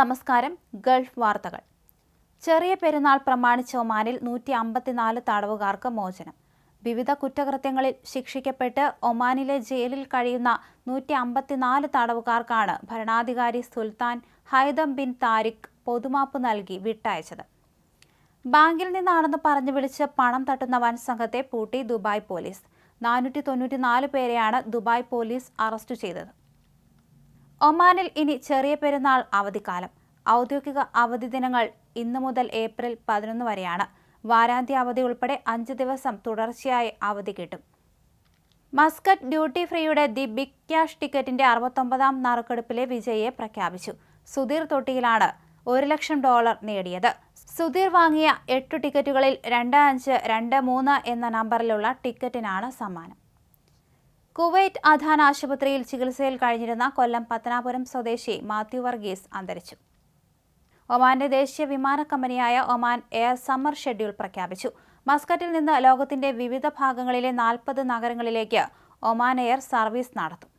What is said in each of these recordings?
നമസ്കാരം ഗൾഫ് വാർത്തകൾ. ചെറിയ പെരുന്നാൾ പ്രമാണിച്ച ഒമാനിൽ നൂറ്റി അമ്പത്തിനാല് തടവുകാർക്ക് മോചനം. വിവിധ കുറ്റകൃത്യങ്ങളിൽ ശിക്ഷിക്കപ്പെട്ട് ഒമാനിലെ ജയിലിൽ കഴിയുന്ന നൂറ്റി അമ്പത്തിനാല് തടവുകാർക്കാണ് ഭരണാധികാരി സുൽത്താൻ ഹൈദം ബിൻ താരിഖ് പൊതുമാപ്പ് നൽകി വിട്ടയച്ചത്. ബാങ്കിൽ നിന്നാണെന്ന് പറഞ്ഞു വിളിച്ച് പണം തട്ടുന്ന വൻ സംഘത്തെ പൂട്ടി ദുബായ് പോലീസ്. നാനൂറ്റി തൊണ്ണൂറ്റിനാല് പേരെയാണ് ദുബായ് പോലീസ് അറസ്റ്റ് ചെയ്തത്. ഒമാനിൽ ഇനി ചെറിയ പെരുന്നാൾ അവധിക്കാലം. ഔദ്യോഗിക അവധി ദിനങ്ങൾ ഇന്നു മുതൽ ഏപ്രിൽ പതിനൊന്ന് വരെയാണ്. വാരാന്ത്യ അവധി ഉൾപ്പെടെ അഞ്ച് ദിവസം തുടർച്ചയായി അവധി കിട്ടും. മസ്കറ്റ് ഡ്യൂട്ടി ഫ്രീയുടെ ദി ബിഗ് ക്യാഷ് ടിക്കറ്റിന്റെ അറുപത്തൊമ്പതാം നറുക്കെടുപ്പിലെ വിജയിയെ പ്രഖ്യാപിച്ചു. സുധീർ തൊട്ടിയിലാണ് ഒരു ലക്ഷം ഡോളർ നേടിയത്. സുധീർ വാങ്ങിയ എട്ടു ടിക്കറ്റുകളിൽ രണ്ട് അഞ്ച് രണ്ട് മൂന്ന് എന്ന നമ്പറിലുള്ള ടിക്കറ്റിനാണ് സമ്മാനം. കുവൈറ്റ് അധാൻ ആശുപത്രിയിൽ ചികിത്സയിൽ കഴിഞ്ഞിരുന്ന കൊല്ലം പത്തനാപുരം സ്വദേശി മാത്യു വർഗീസ് അന്തരിച്ചു. ഒമാന്റെ ദേശീയ വിമാന കമ്പനിയായ ഒമാൻ എയർ സമ്മർ ഷെഡ്യൂൾ പ്രഖ്യാപിച്ചു. മസ്കറ്റിൽ നിന്ന് ലോകത്തിന്റെ വിവിധ ഭാഗങ്ങളിലെ നാൽപ്പത് നഗരങ്ങളിലേക്ക് ഒമാൻ എയർ സർവീസ് നടത്തും.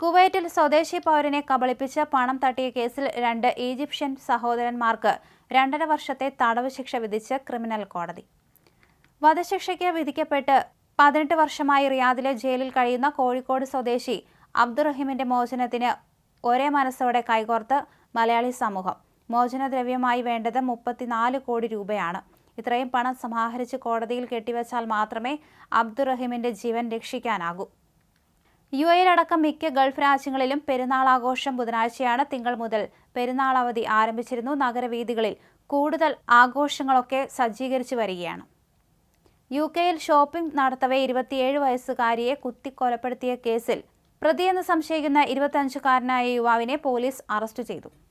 കുവൈറ്റിൽ സ്വദേശി പൗരനെ കബളിപ്പിച്ച് പണം തട്ടിയ കേസിൽ രണ്ട് ഈജിപ്ഷ്യൻ സഹോദരന്മാർക്ക് രണ്ടര വർഷത്തെ തടവ് ശിക്ഷ വിധിച്ച് ക്രിമിനൽ കോടതി. വധശിക്ഷയ്ക്ക് വിധിക്കപ്പെട്ട് പതിനെട്ട് വർഷമായി റിയാദിലെ ജയിലിൽ കഴിയുന്ന കോഴിക്കോട് സ്വദേശി അബ്ദുറഹിമിന്റെ മോചനത്തിന് ഒരേ മനസ്സോടെ കൈകോർത്ത് മലയാളി സമൂഹം. മോചനദ്രവ്യമായി വേണ്ടത് മുപ്പത്തിനാല് കോടി രൂപയാണ്. ഇത്രയും പണം സമാഹരിച്ച് കോടതിയിൽ കെട്ടിവച്ചാൽ മാത്രമേ അബ്ദുറഹിമിന്റെ ജീവൻ രക്ഷിക്കാനാകൂ. യു എയിലടക്കം മിക്ക ഗൾഫ് രാജ്യങ്ങളിലും പെരുന്നാൾ ആഘോഷം ബുധനാഴ്ചയാണ് തിങ്കൾ മുതൽ പെരുന്നാൾ അവധി ആരംഭിച്ചിരുന്നു. നഗരവീഥികളിൽ കൂടുതൽ ആഘോഷങ്ങളൊക്കെ സജ്ജീകരിച്ചു വരികയാണ്. യു കെയിൽ ഷോപ്പിംഗ് നടത്തവെ ഇരുപത്തിയേഴ് വയസ്സുകാരിയെ കുത്തിക്കൊലപ്പെടുത്തിയ കേസിൽ പ്രതിയെന്ന് സംശയിക്കുന്ന ഇരുപത്തഞ്ചുകാരനായ യുവാവിനെ പോലീസ് അറസ്റ്റ് ചെയ്തു.